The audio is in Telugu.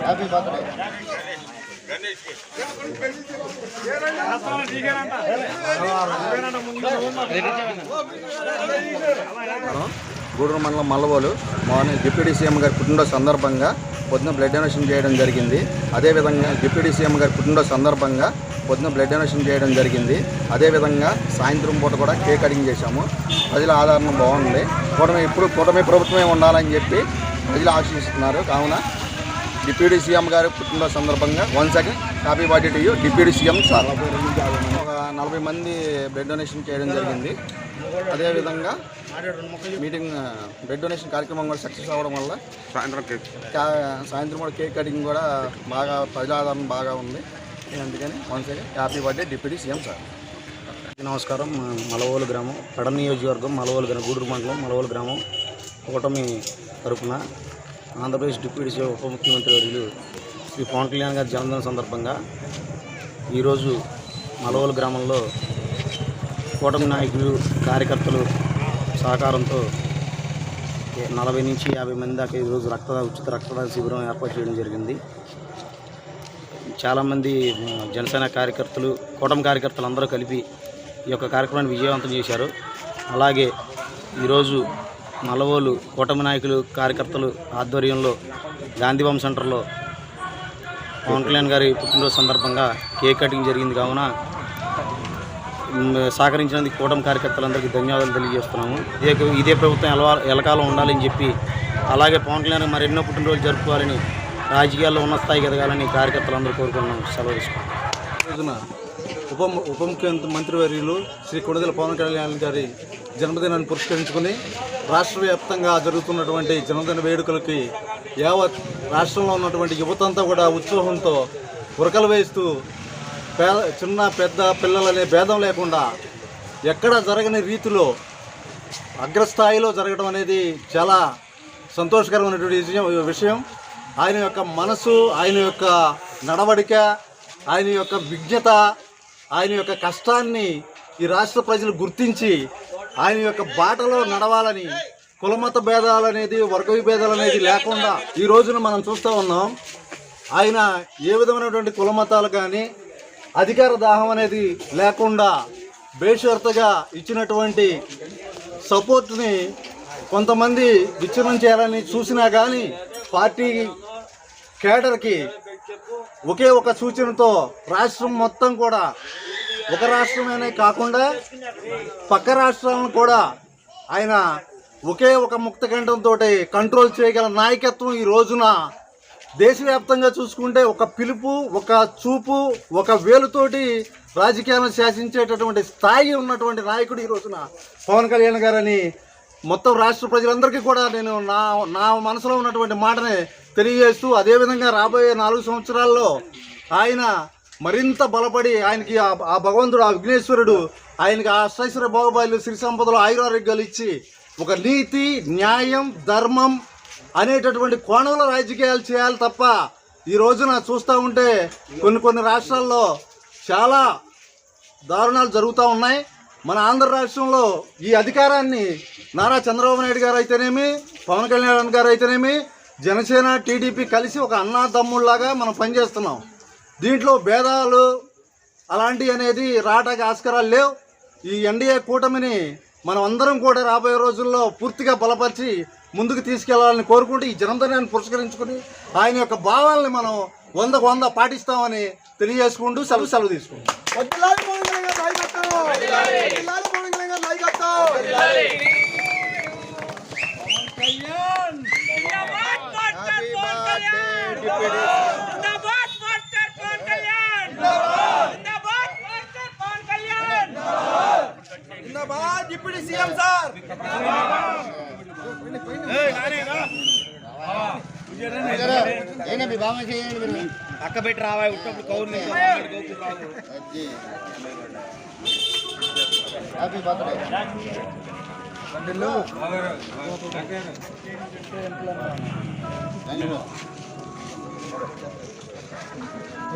హ్యాపీ బర్త్డే గూడూరు మండలం మల్లవోలు మార్నింగ్ డిప్యూటీ సీఎం గారి పుట్టినరోజు సందర్భంగా పొద్దున బ్లడ్ డొనేషన్ చేయడం జరిగింది. అదేవిధంగా డిప్యూటీ సీఎం గారి పుట్టినరోజు సందర్భంగా పొద్దున బ్లడ్ డొనేషన్ చేయడం జరిగింది. అదేవిధంగా సాయంత్రం పూట కూడా కేక్ కటింగ్ చేశాము. ప్రజల ఆదరణ బాగుంది. కూటమి ఇప్పుడు కూటమి ప్రభుత్వమే ఉండాలని చెప్పి ప్రజలు ఆశిస్తున్నారు. కావున డిప్యూటీ సీఎం గారు పుట్టినరోజు సందర్భంగా one second happy birthday to you deputy CM sir. ఒక నలభై మంది బ్లడ్ డొనేషన్ చేయడం జరిగింది. అదేవిధంగా మీటింగ్ బ్లడ్ డొనేషన్ కార్యక్రమం కూడా సక్సెస్ అవ్వడం వల్ల సాయంత్రం కేక్. సాయంత్రం కూడా కేక్ కటింగ్ కూడా బాగా ప్రజాదరణ బాగా ఉంది. అందుకని one second happy birthday deputy CM sir. నమస్కారం. మా మలవోలు గ్రామం పెడ నియోజకవర్గం మలవోలు గ్రామం గూడూరు మండలం మలవోలు గ్రామం కూటమి తరపున ఆంధ్రప్రదేశ్ డిప్యూటీ సీఎం ఉప ముఖ్యమంత్రి వర్యులు శ్రీ పవన్ కళ్యాణ్ గారి జన్మదిన సందర్భంగా ఈరోజు మలవోలు గ్రామంలో కూటమి నాయకులు కార్యకర్తలు సహకారంతో నలభై నుంచి యాభై మంది దాకా ఈరోజు రక్తదా ఉచిత రక్తదాన శిబిరం ఏర్పాటు చేయడం జరిగింది. చాలామంది జనసేన కార్యకర్తలు కూటమి కార్యకర్తలు అందరూ కలిపి ఈ యొక్క కార్యక్రమాన్ని విజయవంతం చేశారు. అలాగే ఈరోజు మలవోలు కూటమి నాయకులు కార్యకర్తలు ఆధ్వర్యంలో గాంధీభవన్ సెంటర్లో పవన్ కళ్యాణ్ గారి పుట్టినరోజు సందర్భంగా కేక్ కటింగ్ జరిగింది. కావున సహకరించినందుకు కూటమి కార్యకర్తలందరికీ ధన్యవాదాలు తెలియజేస్తున్నాము. ఇదే ఇదే ప్రభుత్వం ఎలవా ఎలకాలం ఉండాలని చెప్పి అలాగే పవన్ కళ్యాణ్ మరి ఎన్నో పుట్టినరోజులు జరుపుకోవాలని రాజకీయాల్లో ఉన్న స్థాయికి ఎదగాలని కార్యకర్తలందరూ కోరుకున్నాం సెలవు తీసుకున్నాం ఉప ఉప ముఖ్యమంత్రి మంత్రివర్యులు శ్రీ కొడదల పవన్ కళ్యాణ్ గారి జన్మదినాన్ని పురస్కరించుకుని రాష్ట్ర వ్యాప్తంగా జరుగుతున్నటువంటి జన్మదిన వేడుకలకి యావత్ రాష్ట్రంలో ఉన్నటువంటి యువతంతా కూడా ఉత్సాహంతో ఉరకలు వేస్తూ పేద చిన్న పెద్ద పిల్లలనే భేదం లేకుండా ఎక్కడ జరగని రీతిలో అగ్రస్థాయిలో జరగడం అనేది చాలా సంతోషకరమైనటువంటి విషయం. ఆయన యొక్క మనసు ఆయన యొక్క నడవడిక ఆయన యొక్క విజ్ఞత ఆయన యొక్క కష్టాన్ని ఈ రాష్ట్ర ప్రజలు గుర్తించి ఆయన యొక్క బాటలో నడవాలని కులమత భేదాలు అనేది వర్గ విభేదాలు అనేది లేకుండా ఈ రోజున మనం చూస్తూ ఉన్నాం. ఆయన ఏ విధమైనటువంటి కులమతాలు కానీ అధికార దాహం అనేది లేకుండా బేషరతగా ఇచ్చినటువంటి సపోర్ట్ని కొంతమంది విచ్ఛిన్నం చేయాలని చూసినా కానీ పార్టీ కేడర్కి ఒకే ఒక సూచనతో రాష్ట్రం మొత్తం కూడా ఒక రాష్ట్రమేనే కాకుండా పక్క రాష్ట్రాలను కూడా ఆయన ఒకే ఒక ముక్తకంఠంతో కంట్రోల్ చేయగల నాయకత్వం ఈ రోజున దేశవ్యాప్తంగా చూసుకుంటే ఒక పిలుపు ఒక చూపు ఒక వేలుతోటి రాజకీయాలను శాసించేటటువంటి స్థాయి ఉన్నటువంటి నాయకుడు ఈ రోజున పవన్ కళ్యాణ్ గారని మొత్తం రాష్ట్ర ప్రజలందరికీ కూడా నేను నా నా మనసులో ఉన్నటువంటి మాటని తెలియజేస్తూ అదేవిధంగా రాబోయే నాలుగు సంవత్సరాల్లో ఆయన మరింత బలపడి ఆయనకి ఆ- భగవంతుడు ఆ విఘ్నేశ్వరుడు ఆయనకి ఆ అష్టైశ్వర భోగబాయిలు సిరి సంపదలు ఆయురారోగ్యాలు ఇచ్చి ఒక నీతి న్యాయం ధర్మం అనేటటువంటి కోణంలో రాజకీయాలు చేయాలి తప్ప ఈ రోజున చూస్తూ ఉంటే కొన్ని కొన్ని రాష్ట్రాల్లో చాలా దారుణాలు జరుగుతూ ఉన్నాయి. మన ఆంధ్ర రాష్ట్రంలో ఈ అధికారాన్ని నారా చంద్రబాబు నాయుడు గారు అయితేనేమి పవన్ కళ్యాణ్ గారు అయితేనేమి జనసేన టీడీపీ కలిసి ఒక అన్నా తమ్ముళ్ళాగా మనం పనిచేస్తున్నాం. దీంట్లో భేదాలు అలాంటి అనేది రాటాకి ఆస్కారాలు లేవు. ఈ ఎన్డీఏ కూటమిని మనం అందరం కూడా రాబోయే రోజుల్లో పూర్తిగా బలపరిచి ముందుకు తీసుకెళ్ళాలని కోరుకుంటూ ఈ జన్మదినాన్ని పురస్కరించుకుని ఆయన యొక్క భావాలని మనం వందకు వంద పాటిస్తామని తెలియజేసుకుంటూ సెలవు సెలవు తీసుకుంటాం జిందాబాద్ డిప్యూటీ సీఎం సార్. అక్క పెట్టి రావా ఉట్టప్పుడు కౌరు హ్యాపీ